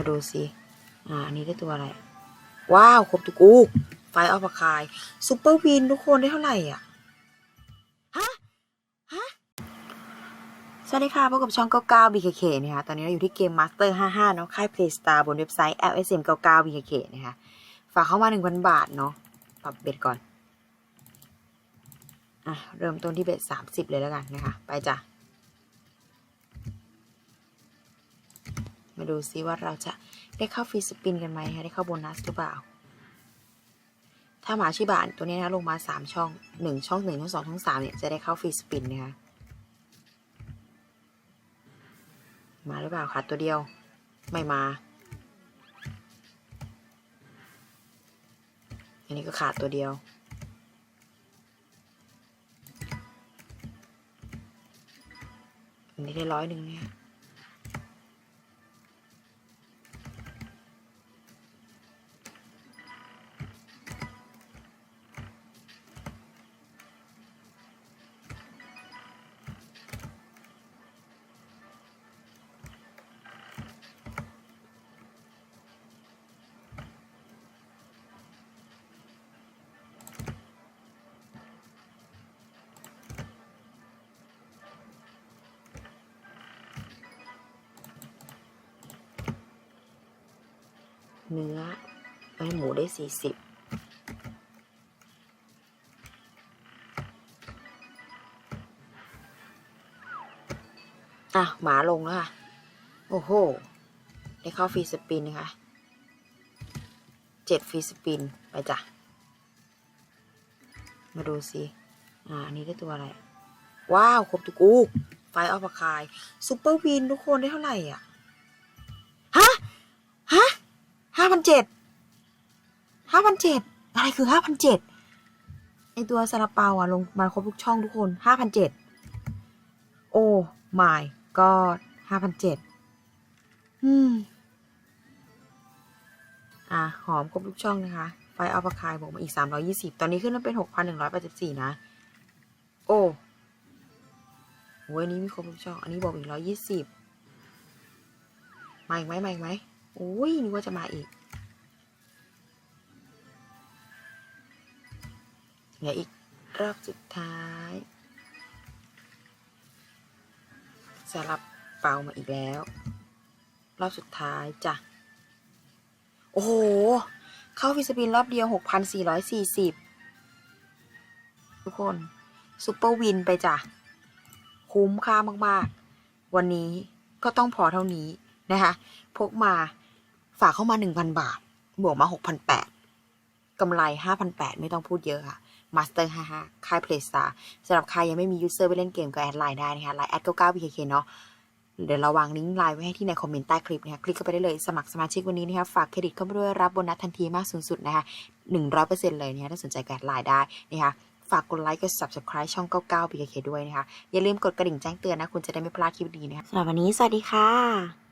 มาดูสิ อ่า อันนี้ได้ตัวอะไร ว้าว ครบทุกอู้ไฟออฟคายซูเปอร์วินทุกคนได้เท่าไหร่อะ ฮะ ฮะ สวัสดีค่ะ พบกับช่อง 99 BKK นะคะ ตอนนี้เราอยู่ที่เกม Master 55 เนาะ ค่าย Playstar บนเว็บไซต์ LSM 99 BKK นะคะ ฝากเข้ามา 1,000 บาทเนาะ ปรับเบ็ดก่อน อะ เริ่มต้นที่เบ็ด30 เลยแล้วกันนะคะ ไปจ้ะ มาดูซิว่าเราจะได้เข้าฟรีสปินกันไหมคะได้เข้าโบนัสหรือเปล่า ถ้าหมาชิบานตัวนี้นะลงมาสามช่องหนึ่งช่องหนึ่งช่องสองช่องสามเนี่ยจะได้เข้าฟรีสปินนะคะมาหรือเปล่าคะตัวเดียวไม่มา อันนี้ก็ขาดตัวเดียวอันนี้ได้ร้อยหนึ่งเนี่ย เนื้อไอ้หมูได้สี่สิบอะ หมาลงแล้วค่ะ โอ้โห ได้เข้าฟรีสปินนะคะเจ็ดฟรีสปิน ไปจ้ะ มาดูสิ อ่า อันนี้ได้ตัวอะไร ว้าว ครบทุกอู้ไฟออฟคายซูเปอร์วินทุกคนได้เท่าไหร่อะ ห้าพันเจ็ดห้าพันเจ็ดอะไรคือห้าพันเจ็ดไอตัวซาลาเปาอะลงมาครบทุกช่องทุกคนห้าพันเจ็ดโอ้ my god ห้าพันเจ็ดอืม อะ หอมครบทุกช่องนะคะ ไฟอัลปาคายบอกมาอีกสามร้อยี่สิบตอนนี้ขึ้นมาเป็นหกพันหนึ่งร้อยแปดสิบสี่นะ โอ้โหอันนี้มีครบทุกช่อง อันนี้บอกอีกร้อยี่สิบมาอีกไหมมาอีกไหม โอ้ยนึกว่าจะมาอีก เหลืออีกรอบสุดท้ายสลับเปามาอีกแล้ว รอบสุดท้ายจ้ะ โอ้โห เข้าฟิสปินรอบเดียว 6,440 ทุกคนซูเปอร์วินไปจ้ะ คุ้มค่ามาก ๆ วันนี้ก็ต้องพอเท่านี้นะคะ พกมา ฝากเข้ามา 1,000 บาท บวกมา 6,800กำไร 5,800 ไม่ต้องพูดเยอะค่ะ Master 55 ค่าย Playstar สำหรับใครยังไม่มียูเซอร์ไปเล่นเกมก็แอดไลน์ได้นะคะไลน์แอด99 BKK เนาะเดี๋ยวเราวางลิงก์ไลน์ไว้ให้ที่ในคอมเมนต์ใต้คลิปนะคะคลิกเข้าไปได้เลยสมัครสมาชิกวันนี้นะคะฝากเครดิตเข้ามาด้วยรับโบนัสทันทีมากสูงสุดนะคะ100%เลยนะคะถ้าสนใจก็แอดไลน์ได้นะคะฝากกดไลค์กด subscribe ช่อง 99 BKK ด้วยนะคะอย่าลืมกดกระดิ่งแจ้งเตือนนะ คุณจะได้ไม่พลาดคลิปดีนะคะสำหรับวันนี้สวัสดีค่ะ